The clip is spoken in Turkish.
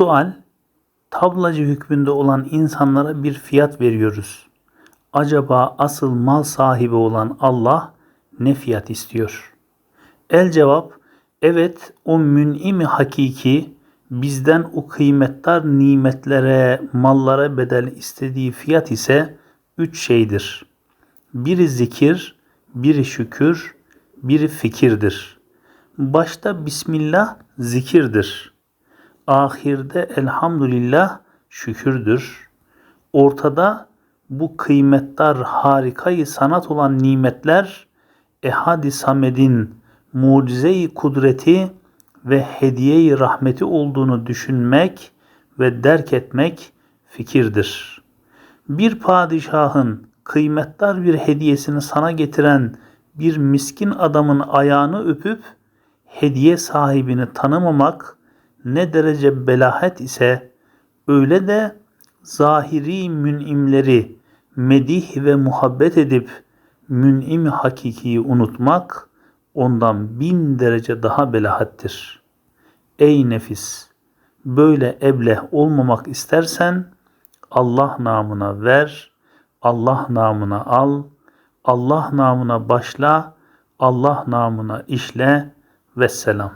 Sual, tablacı hükmünde olan insanlara bir fiyat veriyoruz. Acaba asıl mal sahibi olan Allah ne fiyat istiyor? El cevap, evet o mün'imi hakiki bizden o kıymetdar nimetlere, mallara bedel istediği fiyat ise üç şeydir. Biri zikir, biri şükür, biri fikirdir. Başta Bismillah zikirdir. Ahirde elhamdülillah şükürdür. Ortada bu kıymetdar harikayı sanat olan nimetler Ehad-i Samed'in mucize-i kudreti ve hediye-i rahmeti olduğunu düşünmek ve derk etmek fikirdir. Bir padişahın kıymetdar bir hediyesini sana getiren bir miskin adamın ayağını öpüp hediye sahibini tanımamak ne derece belahet ise öyle de zahiri münimleri medih ve muhabbet edip mün'im hakikiyi unutmak ondan bin derece daha belahattir. Ey nefis! Böyle ebleh olmamak istersen Allah namına ver, Allah namına al, Allah namına başla, Allah namına işle, vesselam.